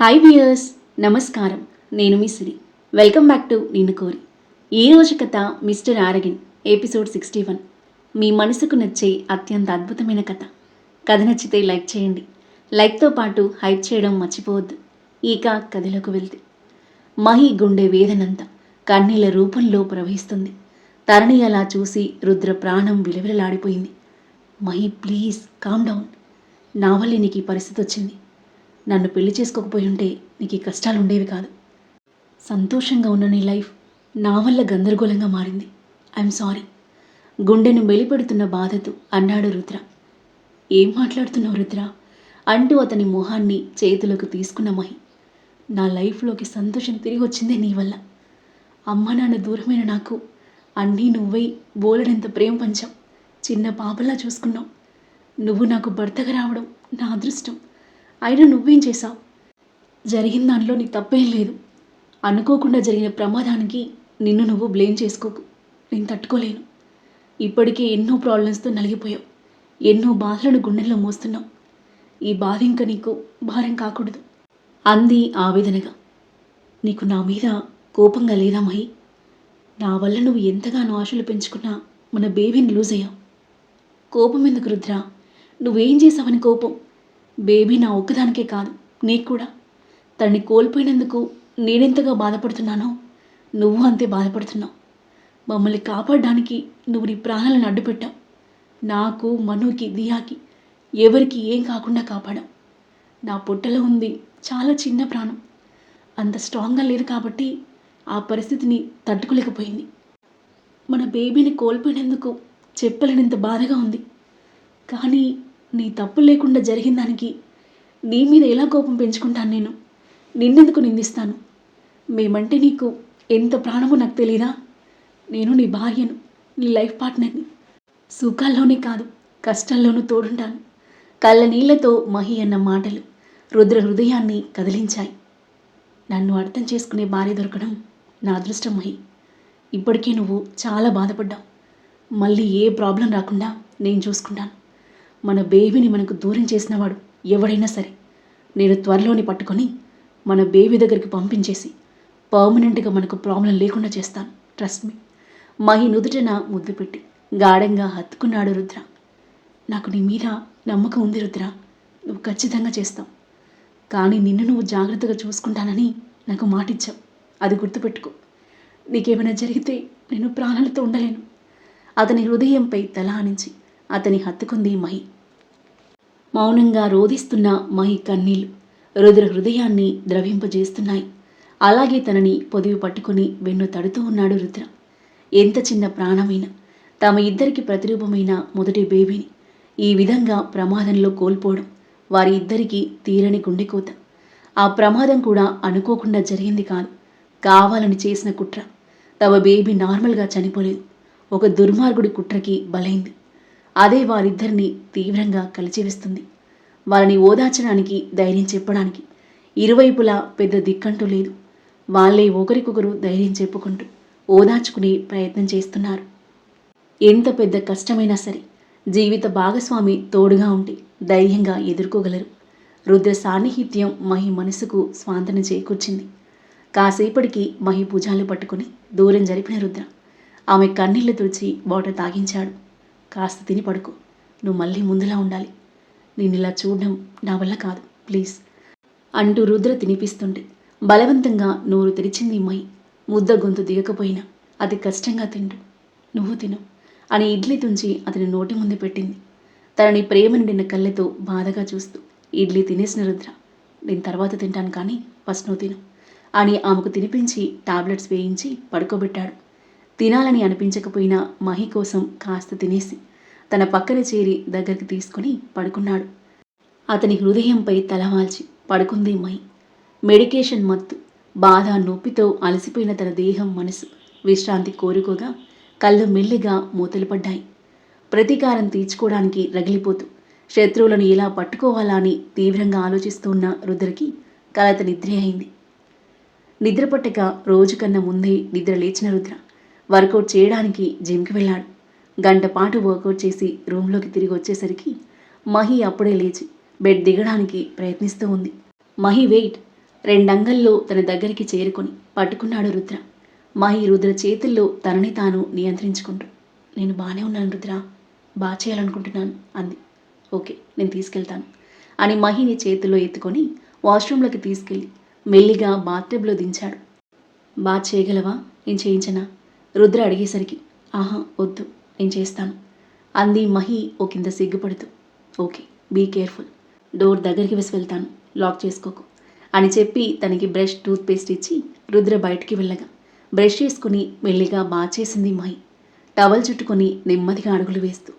Hi viewers నమస్కారం. నేను మీ Siri welcome back to Ninnu Kori. ఈ రోజు కథ mister arrogant episode sixty one. మీ మనసుకు నచ్చే అత్యంత అద్భుతమైన కథ. కథ నచ్చితే లైక్ చేయండి. లైక్తో పాటు హైప్ చేయడం మర్చిపోవద్దు. ఇక కథలోకి వెళ్తే. మహి గుండె వేదనంతా కన్నీల రూపంలో ప్రవహిస్తుంది. తరణి అలా చూసి రుద్ర ప్రాణం విలవిలలాడిపోయింది. Mahi please calm down. నా వల్లే నీకు ఈ పరిస్థితి వచ్చింది. నన్ను పెళ్ళి చేసుకోకపోయి ఉంటే నీకు ఈ కష్టాలు ఉండేవి కాదు. సంతోషంగా ఉన్న నీ లైఫ్ నా వల్ల గందరగోళంగా మారింది. I'm sorry. గుండెను మెలిపెడుతున్న బాధతో అన్నాడు రుద్ర. ఏం మాట్లాడుతున్నావు రుద్ర? అంటూ అతని మొహాన్ని చేతులకు తీసుకున్న మహి. నా లైఫ్లోకి సంతోషం తిరిగి వచ్చిందే నీ వల్ల. అమ్మ నాన్న దూరమైన నాకు అన్నీ నువ్వై బోలెడంత ప్రేమ పంచాం చిన్న పాపలా చూసుకున్నావు. నువ్వు నాకు భర్తగా రావడం నా అదృష్టం. అయినా నువ్వేం చేశావు? జరిగిన దానిలో నీ తప్పేం లేదు. అనుకోకుండా జరిగిన ప్రమాదానికి నిన్ను నువ్వు బ్లేమ్ చేసుకోకు. నేను తట్టుకోలేను. ఇప్పటికే ఎన్నో ప్రాబ్లమ్స్తో నలిగిపోయావు. ఎన్నో బాధలను గుండెల్లో మోస్తున్నావు. ఈ బాధ ఇంకా నీకు భారం కాకూడదు. అంది ఆవేదనగా. నీకు నా మీద కోపంగా లేదా మహి? నా వల్ల నువ్వు ఎంతగానో ఆశలు పెంచుకున్నా మన బేబీని లూజ్ అయ్యావు. కోపం ఎందుకు రుద్ర? నువ్వేం చేసావని కోపం. బేబీ నా ఒక్కదానికే కాదు నీకు కూడా. తనని కోల్పోయినందుకు నేనెంతగా బాధపడుతున్నానో నువ్వు అంతే బాధపడుతున్నావు. మమ్మల్ని కాపాడడానికి నువ్వు నీ ప్రాణాలను అడ్డుపెట్టావు. నాకు మనుకి దియాకి ఎవరికి ఏం కాకుండా కాపాడావు. నా పొట్టలో ఉంది చాలా చిన్న ప్రాణం. అంత స్ట్రాంగ్గా లేదు కాబట్టి ఆ పరిస్థితిని తట్టుకోలేకపోయింది. మన బేబీని కోల్పోయినందుకు చెప్పలేనంత బాధగా ఉంది. కానీ నీ తప్పు లేకుండా జరిగిన దానికి నీ మీద ఎలా కోపం పెంచుకుంటాను నేను? నిన్నెందుకు నిందిస్తాను? మేమంటే నీకు ఎంత ప్రాణమో నాకు తెలీదా? నేను నీ భార్యను నీ లైఫ్ పార్ట్నర్ని సుఖాల్లోనే కాదు కష్టాల్లోనూ తోడుంటాను. కళ్ళ నీళ్ళతో మహి అన్న మాటలు రుద్ర హృదయాన్ని కదిలించాయి. నన్ను అర్థం చేసుకునే భార్య దొరకడం నా అదృష్టం మహి. ఇప్పటికే నువ్వు చాలా బాధపడ్డావు. మళ్ళీ ఏ ప్రాబ్లం రాకుండా నేను చూసుకుంటాను. మన బేబీని మనకు దూరం చేసినవాడు ఎవడైనా సరే. నేను త్వరలోని పట్టుకొని మన బేబీ దగ్గరికి పంపించేసి పర్మనెంట్గా మనకు ప్రాబ్లం లేకుండా చేస్తాను. ట్రస్ట్ మీ మహి నుదుటన ముద్దు పెట్టి గాఢంగా హత్తుకున్నాడు రుద్ర. నాకు నీ మీద నమ్మకం ఉంది రుద్ర. నువ్వు ఖచ్చితంగా చేస్తావు. కానీ నిన్ను నువ్వు జాగ్రత్తగా చూసుకుంటానని నాకు మాటిచ్చావు. అది గుర్తుపెట్టుకో. నీకేమైనా జరిగితే నేను ప్రాణాలతో ఉండలేను. అతని హృదయంపై తల ఆనించి అతని హత్తుకుంది మహి. మౌనంగా రోధిస్తున్న మహి కన్నీళ్ళు రుద్ర హృదయాన్ని ద్రవింపజేస్తున్నాయి. అలాగే తనని పొదివి పట్టుకుని వెన్ను తడుతూ ఉన్నాడు రుద్ర. ఎంత చిన్న ప్రాణమైన తమ ఇద్దరికి ప్రతిరూపమైన మొదటి బేబీని ఈ విధంగా ప్రమాదంలో కోల్పోవడం వారి ఇద్దరికీ తీరని గుండెకోత. ఆ ప్రమాదం కూడా అనుకోకుండా జరిగింది కాదు. కావాలని చేసిన కుట్ర. తమ బేబీ నార్మల్గా చనిపోలేదు. ఒక దుర్మార్గుడి కుట్రకి బలైంది. అదే వారిద్దరిని తీవ్రంగా కలిచివేస్తుంది. వారిని ఓదార్చడానికి ధైర్యం చెప్పడానికి ఇరువైపులా పెద్ద దిక్కంటూ లేదు. వాళ్ళే ఒకరికొకరు ధైర్యం చెప్పుకుంటూ ఓదార్చుకునే ప్రయత్నం చేస్తున్నారు. ఎంత పెద్ద కష్టమైనా సరే జీవిత భాగస్వామి తోడుగా ఉండి ధైర్యంగా ఎదుర్కోగలరు. రుద్ర సాన్నిహిత్యం మహి మనసుకు స్వాంతన చేకూర్చింది. కాసేపటికి మహి భుజాలు పట్టుకుని దూరం జరిపిన రుద్ర ఆమె కన్నీళ్ళు తుడిచి బోట తాగించాడు. కాస్త తిని పడుకో. నువ్వు మళ్ళీ ముందులా ఉండాలి. నేను ఇలా చూడడం నా వల్ల కాదు. ప్లీజ్. అంటూ రుద్ర తినిపిస్తుంటే బలవంతంగా నోరు తెరిచింది మై ముద్ద గొంతు దిగకపోయినా అది కష్టంగా తిండు. నువ్వు తిను అని ఇడ్లీ తుంచి అతని నోటి ముందు పెట్టింది. తనని ప్రేమ నిండిన కళ్ళతో బాధగా చూస్తూ ఇడ్లీ తినేసిన రుద్ర నేను తర్వాత తింటాను కానీ ఫస్ట్ నువ్వు తిను అని ఆమెకు తినిపించి టాబ్లెట్స్ వేయించి పడుకోబెట్టాడు. తినాలని అనిపించకపోయినా మహి కోసం కాస్త తినేసి తన పక్కన చేరి దగ్గరికి తీసుకుని పడుకున్నాడు. అతని హృదయంపై తలవాల్చి పడుకుంది మహి. మెడికేషన్ మత్తు బాధ నొప్పితో అలసిపోయిన తన దేహం మనసు విశ్రాంతి కోరుకోగా కళ్ళు మెల్లిగా మూతలు పడ్డాయి ప్రతీకారం తీర్చుకోవడానికి రగిలిపోతూ శత్రువులను ఎలా పట్టుకోవాలా అని తీవ్రంగా ఆలోచిస్తున్న రుద్రకి కలత నిద్ర అయింది. నిద్రపట్టక రోజు కన్నా ముందే నిద్ర లేచిన రుద్ర వర్కౌట్ చేయడానికి జిమ్కి వెళ్ళాడు. గంట పాటు వర్కౌట్ చేసి రూమ్లోకి తిరిగి వచ్చేసరికి మహి అప్పుడే లేచి బెడ్ దిగడానికి ప్రయత్నిస్తూ ఉంది. మహి వెయిట్ రెండంగల్లో తన దగ్గరికి చేరుకొని పట్టుకున్నాడు రుద్ర. మహి రుద్ర చేతుల్లో తనని తాను నియంత్రించుకుంటూ నేను బాగానే ఉన్నాను రుద్ర. బాగా చేయాలనుకుంటున్నాను అంది. ఓకే నేను తీసుకెళ్తాను అని మహిని చేతిలో ఎత్తుకొని వాష్రూమ్లోకి తీసుకెళ్ళి మెల్లిగా బాత్టబ్లో దించాడు. బాగా చేయగలవా? నేను చేయించనా? రుద్ర అడిగేసరికి ఆహా వద్దు నేను చేస్తాను. అంది మహి ఓ కింద సిగ్గుపడుతూ. Okay be careful. డోర్ దగ్గరికి వేసి వెళ్తాను లాక్ చేసుకోకు. అని చెప్పి తనకి బ్రష్ టూత్పేస్ట్ ఇచ్చి రుద్ర బయటికి వెళ్ళగా. బ్రష్ చేసుకుని మెల్లిగా బాగా చేసింది మహి. టవల్ చుట్టుకొని నెమ్మదిగా అడుగులు వేస్తూ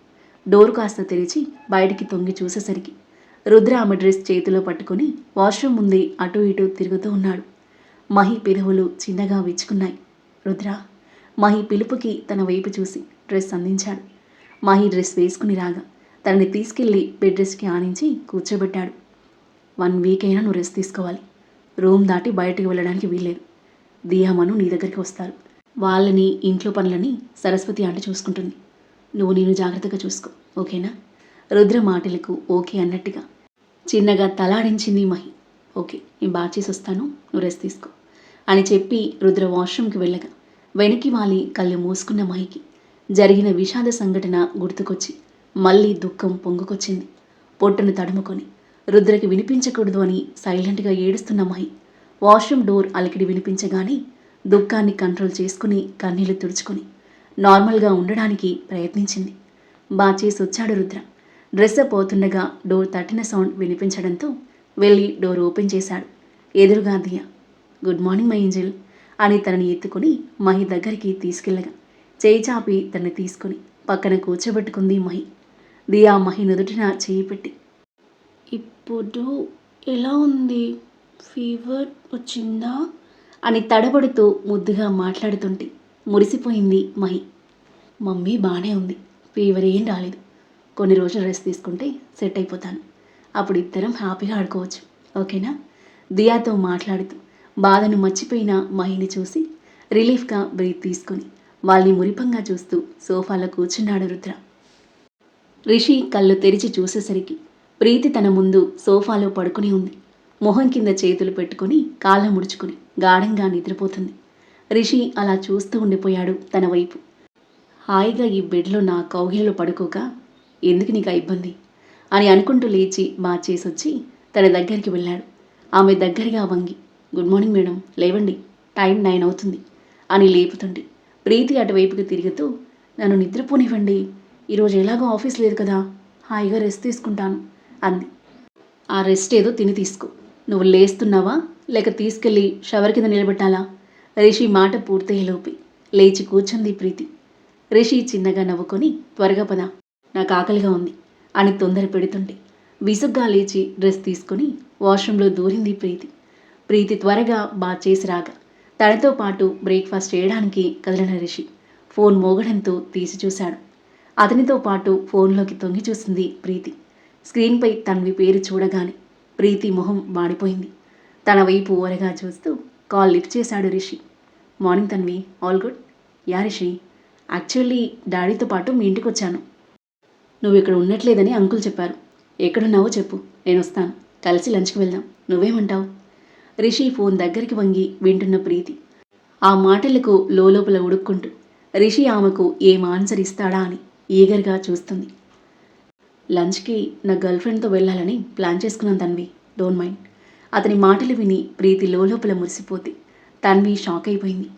డోర్ కాస్త తెరిచి బయటికి తొంగి చూసేసరికి రుద్ర ఆమె డ్రెస్ చేతిలో పట్టుకొని వాష్రూమ్ ముందే అటు ఇటు తిరుగుతూ ఉన్నాడు. మహి పెదవులు చిన్నగా విచ్చుకున్నాయి. రుద్ర మహి పిలుపుకి తన వైపు చూసి డ్రెస్ అందించాడు. మహి డ్రెస్ వేసుకుని రాగా తనని తీసుకెళ్ళి బెడ్ రెస్ట్కి ఆనించి కూర్చోబెట్టాడు. వన్ వీక్ అయినా నువ్వు రెస్ట్ తీసుకోవాలి. రూమ్ దాటి బయటికి వెళ్ళడానికి వీల్లేదు. దియామను నీ దగ్గరికి వస్తారు. వాళ్ళని ఇంట్లో పనులని సరస్వతి ఆంటీ చూసుకుంటుంది. నువ్వు నేను జాగ్రత్తగా చూసుకో ఓకేనా? రుద్ర మాటలకు ఓకే అన్నట్టుగా చిన్నగా తలాడించింది మహి. ఓకే నేను బాగా చేసి వస్తాను నువ్వు రెస్ట్ తీసుకో అని చెప్పి రుద్ర వాష్రూమ్కి వెళ్ళగా వెనక్కి వాలి కళ్ళు మూసుకున్న మైకి జరిగిన విషాద సంఘటన గుర్తుకొచ్చి మళ్ళీ దుఃఖం పొంగుకొచ్చింది. పొట్టును తడుముకొని రుద్రకి వినిపించకూడదు అని సైలెంట్గా ఏడుస్తున్న మహి వాష్రూమ్ డోర్ అలికిడి వినిపించగానే దుఃఖాన్ని కంట్రోల్ చేసుకుని కన్నీళ్ళు తుడుచుకుని నార్మల్గా ఉండడానికి ప్రయత్నించింది. బాచేసి వచ్చాడు రుద్ర. డ్రెస్ పోతుండగా అవుతుండగా డోర్ తట్టిన సౌండ్ వినిపించడంతో వెళ్ళి డోర్ ఓపెన్ చేశాడు. ఎదురుగా Diya. Good morning my angel. అని తనని ఎత్తుకుని మహి దగ్గరికి తీసుకెళ్ళగా. చేయి చాపి తనని తీసుకుని పక్కన కూర్చోబెట్టుకుంది మహి. దియా మహి నుదుటిన చేయి పెట్టి ఇప్పుడు ఎలా ఉంది? ఫీవర్ వచ్చిందా? అని తడబడుతూ ముద్దుగా మాట్లాడుతుంటే మురిసిపోయింది మహి. మమ్మీ బాగానే ఉంది ఫీవర్ ఏం రాలేదు. కొన్ని రోజులు రెస్ట్ తీసుకుంటే సెట్ అయిపోతాను. అప్పుడు ఇద్దరం హ్యాపీగా ఆడుకోవచ్చు. ఓకేనా? దియాతో మాట్లాడుతూ బాధను మర్చిపోయిన మహిని చూసి రిలీఫ్గా బ్రీత్ తీసుకొని వాళ్ళని మురిపంగా చూస్తూ సోఫాలో కూర్చున్నాడు రుద్ర. రిషి కళ్ళు తెరిచి చూసేసరికి ప్రీతి తన ముందు సోఫాలో పడుకుని ఉంది. మొహం కింద చేతులు పెట్టుకుని కాళ్ళ ముడుచుకుని గాఢంగా నిద్రపోతుంది. రిషి అలా చూస్తూ ఉండిపోయాడు తన వైపు. హాయిగా ఈ బెడ్లో నా కౌగిలిలో పడుకోక ఎందుకు నీకు ఆ ఇబ్బంది? అని అనుకుంటూ లేచి వచ్చి తన దగ్గరికి వెళ్ళాడు. ఆమె దగ్గరగా వంగి గుడ్ మార్నింగ్ మేడం లేవండి టైం నైన్ అవుతుంది అని లేపుతుంది ప్రీతి అటువైపుకి తిరుగుతూ నన్ను నిద్రపోనివ్వండి ఈరోజు ఎలాగో ఆఫీస్ లేదు కదా హాయిగా రెస్ట్ తీసుకుంటాను అంది. ఆ రెస్ట్ ఏదో తిని తీసుకో. నువ్వు లేస్తున్నావా? లేక తీసుకెళ్ళి షవర్ కింద నిలబెట్టాలా? రిషి మాట పూర్తయ్యేలోపి లేచి కూర్చుంది ప్రీతి. రిషి చిన్నగా నవ్వుకొని త్వరగా పద నాకు ఆకలిగా ఉంది అని తొందర పెడుతుంటే విసుగ్గా లేచి డ్రెస్ తీసుకుని వాష్రూమ్లో దూరింది ప్రీతి. ప్రీతి త్వరగా బాత్ చేసి రాగా తనతో పాటు బ్రేక్ఫాస్ట్ చేయడానికి కదిలిన రిషి ఫోన్ మోగడంతో తీసి చూశాడు. అతనితో పాటు ఫోన్లోకి తొంగి చూసింది ప్రీతి. స్క్రీన్పై తన్వి పేరు చూడగానే ప్రీతి మొహం మాడిపోయింది తన వైపు ఓరగా చూస్తూ కాల్ లిఫ్ట్ చేశాడు Rishi. Morning Tanvi all good? Yeah Rishi actually డాడీతో పాటు మీ ఇంటికి వచ్చాను నువ్వు ఇక్కడ ఉండట్లేదని అంకుల్ చెప్పారు. ఎక్కడున్నావో చెప్పు నేను వస్తాను కలిసి లంచ్కి వెళ్దాం. నువ్వేమంటావు? రిషి ఫోన్ దగ్గరికి వంగి వింటున్న ప్రీతి. ఆ మాటలకు లోపల ఉడుక్కుంటూ రిషి ఆమెకు ఏం ఆన్సర్ ఇస్తాడా అని ఈగర్గా చూస్తుంది. లంచ్కి నా గర్ల్ ఫ్రెండ్తో వెళ్ళాలని ప్లాన్ చేసుకున్నాను తన్వి డోంట్ మైండ్. అతని మాటలు విని ప్రీతి లోపల మురిసిపోతే తన్వి షాక్ అయిపోయింది.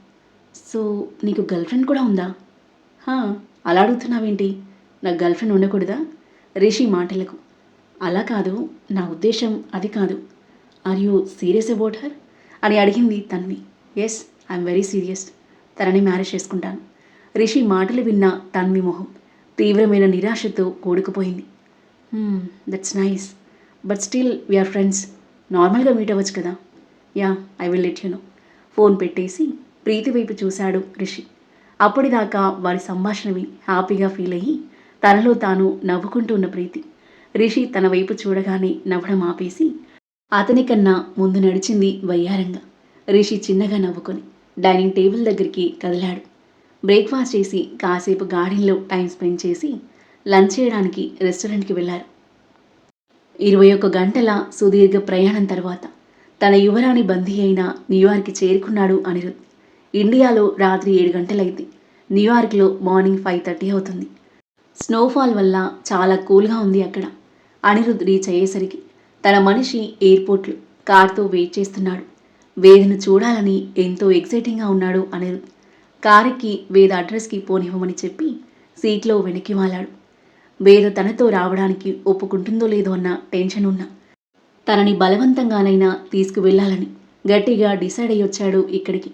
సో నీకు గర్ల్ ఫ్రెండ్ కూడా ఉందా? హా అలా అడుగుతున్నావేంటి? నా గర్ల్ ఫ్రెండ్ ఉండకూడదా? రిషి మాటలకు అలా కాదు నా ఉద్దేశం అది కాదు. Are you serious about her అని అడిగింది Tanvi. Yes I'm very serious తనని మ్యారేజ్ చేసుకుంటాను. రిషి మాటలు విన్న తన్వి మొహం తీవ్రమైన నిరాశతో కూడుకుపోయింది. That's nice but still we are friends నార్మల్గా మీట్ అవ్వచ్చు కదా? Yeah I will let you know phone పెట్టేసి ప్రీతి వైపు చూశాడు రిషి. అప్పటిదాకా వారి సంభాషణ విని హ్యాపీగా ఫీల్ అయ్యి తనలో తాను నవ్వుకుంటూ ఉన్న ప్రీతి. రిషి తన వైపు చూడగానే నవ్వడం ఆపేసి అతని కన్నా ముందు నడిచింది వయ్యారంగా. రిషి చిన్నగా నవ్వుకొని డైనింగ్ టేబుల్ దగ్గరికి కదిలాడు. బ్రేక్ఫాస్ట్ చేసి కాసేపు గార్డెన్లో టైం స్పెండ్ చేసి లంచ్ చేయడానికి రెస్టారెంట్కి వెళ్ళారు. ఇరవై ఒక్క గంటల సుదీర్ఘ ప్రయాణం తర్వాత తన యువరాణి బందీ అయిన న్యూయార్క్కి చేరుకున్నాడు అనిరుద్. ఇండియాలో రాత్రి ఏడు గంటలైంది. న్యూయార్క్లో మార్నింగ్ ఫైవ్ థర్టీ అవుతుంది. స్నోఫాల్ వల్ల చాలా కూల్గా ఉంది అక్కడ. అనిరుద్ రీచ్ అయ్యేసరికి తన మనిషి ఎయిర్పోర్ట్లో కార్తో వెయిట్ చేస్తున్నాడు. వేదను చూడాలని ఎంతో ఎక్సైటింగ్గా ఉన్నాడు అనిరుద్ కారుకి వేద అడ్రస్కి పోనివ్వమని చెప్పి సీట్లో వెనక్కి వాలాడు. వేద తనతో రావడానికి ఒప్పుకుంటుందో లేదో అన్న టెన్షన్ ఉన్నా. తనని బలవంతంగానైనా తీసుకువెళ్ళాలని గట్టిగా డిసైడ్ అయ్యి వచ్చాడు ఇక్కడికి.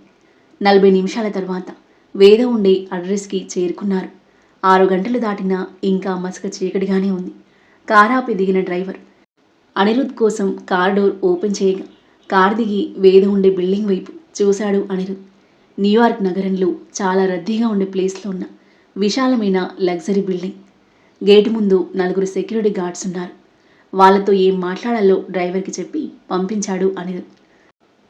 నలభై నిమిషాల తర్వాత వేద ఉండే అడ్రస్కి చేరుకున్నారు. ఆరు గంటలు దాటినా ఇంకా మసక చీకటిగానే ఉంది. కారాపి దిగిన డ్రైవర్ అనిరుద్ కోసం కార్ డోర్ ఓపెన్ చేయగా కార్ దిగి వేద ఉండే బిల్డింగ్ వైపు చూశాడు అనిరుద్. న్యూయార్క్ నగరంలో చాలా రద్దీగా ఉండే ప్లేస్లో ఉన్న విశాలమైన లగ్జరీ బిల్డింగ్. గేటు ముందు నలుగురు సెక్యూరిటీ గార్డ్స్ ఉన్నారు. వాళ్ళతో ఏం మాట్లాడాలో డ్రైవర్కి చెప్పి పంపించాడు అనిరుద్.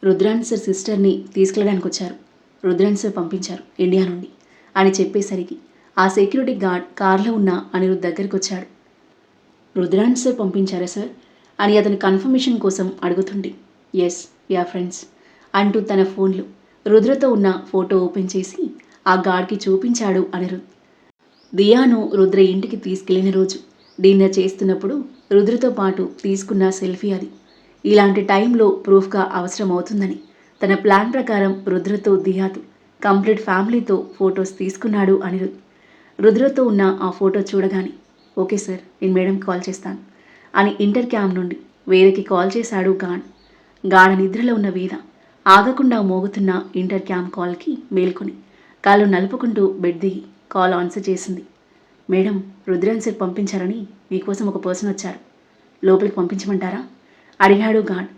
రుద్రాన్సర్ సిస్టర్ని తీసుకెళ్ళడానికి వచ్చారు. రుద్రాన్సర్ పంపించారు ఇండియా నుండి అని చెప్పేసరికి ఆ సెక్యూరిటీ గార్డ్ కార్లో ఉన్న అనిరుద్ దగ్గరికి వచ్చాడు. రుద్రాన్ సార్ పంపించారా సార్? అని అతని కన్ఫర్మేషన్ కోసం అడుగుతుంది ఎస్ యా ఫ్రెండ్స్ అంటూ తన ఫోన్లో రుద్రతో ఉన్న ఫోటో ఓపెన్ చేసి ఆ గాడ్కి చూపించాడు అనిరుద్ దియాను రుద్ర ఇంటికి తీసుకెళ్ళిన రోజు డిన్నర్ చేస్తున్నప్పుడు రుద్రతో పాటు తీసుకున్న సెల్ఫీ అది. ఇలాంటి టైంలో ప్రూఫ్గా అవసరం అవుతుందని తన ప్లాన్ ప్రకారం రుద్రతో దియాతో కంప్లీట్ ఫ్యామిలీతో ఫొటోస్ తీసుకున్నాడు అనిరుద్ రుద్రతో ఉన్న ఆ ఫోటో చూడగానే ఓకే సార్ నేను మేడం కాల్ చేస్తాను. అని ఇంటర్ క్యామ్ నుండి వేదకి కాల్ చేశాడు గాడ్. గాఢ నిద్రలో ఉన్న వేద ఆగకుండా మోగుతున్న ఇంటర్ క్యామ్ కాల్కి మేల్కొని కాళ్ళు నలుపుకుంటూ బెడ్ దిగి కాల్ ఆన్సర్ చేసింది. మేడం రుద్రన్ సార్ పంపించారని మీకోసం ఒక పర్సన్ వచ్చారు. లోపలికి పంపించమంటారా? అడిగాడు గాడ్.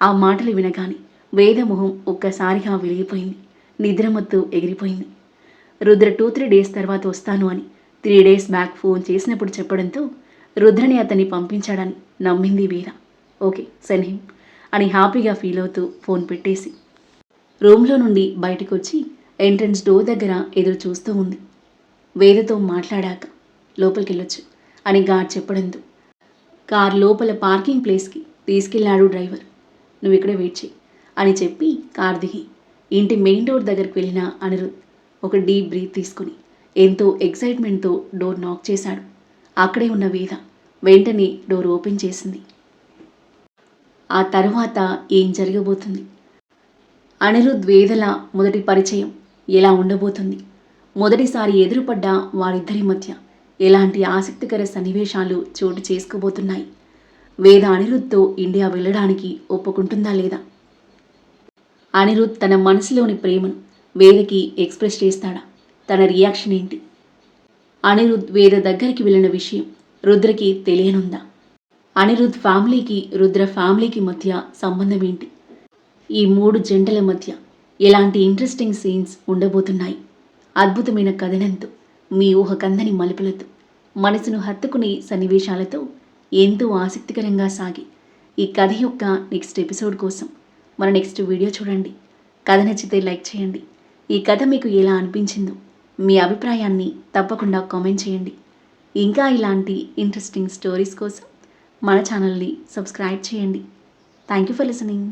ఆ మాటలు వినగానే వేదమొహం ఒక్కసారిగా వెలిగిపోయింది. నిద్రమత్తు ఎగిరిపోయింది. రుద్ర టూ త్రీ డేస్ తర్వాత వస్తాను అని త్రీ డేస్ బ్యాక్ ఫోన్ చేసినప్పుడు చెప్పడంతో రుద్రని అతన్ని పంపించాడని నమ్మింది వీర. ఓకే సెన్హిమ్ అని హ్యాపీగా ఫీల్ అవుతూ ఫోన్ పెట్టేసి. రూమ్లో నుండి బయటకు వచ్చి ఎంట్రన్స్ డోర్ దగ్గర ఎదురు చూస్తూ ఉంది. వేదతో మాట్లాడాక లోపలికి వెళ్ళొచ్చు అని గార్డ్ చెప్పడంతో. కార్ లోపల పార్కింగ్ ప్లేస్కి తీసుకెళ్ళాడు డ్రైవర్. నువ్వు ఇక్కడే వెయిట్ చేయి అని చెప్పి కార్ దిగి ఇంటి మెయిన్ డోర్ దగ్గరికి వెళ్ళిన అనిరుద్ ఒక డీప్ బ్రీత్ తీసుకుని ఎంతో ఎక్సైట్మెంట్తో డోర్ నాక్ చేశాడు. అక్కడే ఉన్న వేద వెంటనే డోర్ ఓపెన్ చేసింది. ఆ తర్వాత ఏం జరగబోతుంది? అనిరుద్ వేదల మొదటి పరిచయం ఎలా ఉండబోతుంది? మొదటిసారి ఎదురుపడ్డ వారిద్దరి మధ్య ఎలాంటి ఆసక్తికర సన్నివేశాలు చోటు చేసుకోబోతున్నాయి? వేద అనిరుద్ధ్తో ఇండియా వెళ్ళడానికి ఒప్పుకుంటుందా లేదా? అనిరుద్ తన మనసులోని ప్రేమను వేదకి ఎక్స్ప్రెస్ చేస్తాడా? తన రియాక్షన్ ఏంటి? అనిరుద్ వేద దగ్గరికి వెళ్ళిన విషయం రుద్రకి తెలియనుందా? అనిరుద్ ఫ్యామిలీకి రుద్ర ఫ్యామిలీకి మధ్య సంబంధం ఏంటి ఈ మూడు జంటల మధ్య ఎలాంటి ఇంట్రెస్టింగ్ సీన్స్ ఉండబోతున్నాయి? అద్భుతమైన కథనంతో మీ ఊహకందని మలుపులతో మనసును హత్తుకునే సన్నివేశాలతో ఎంతో ఆసక్తికరంగా సాగి ఈ కథ యొక్క నెక్స్ట్ ఎపిసోడ్ కోసం మన నెక్స్ట్ వీడియో చూడండి. కథ నచ్చితే లైక్ చేయండి. ఈ కథ మీకు ఎలా అనిపించిందో మీ అభిప్రాయాన్ని తప్పకుండా కామెంట్ చేయండి. ఇంకా ఇలాంటి ఇంట్రెస్టింగ్ స్టోరీస్ కోసం మన ఛానల్ని సబ్స్క్రైబ్ చేయండి. Thank you for listening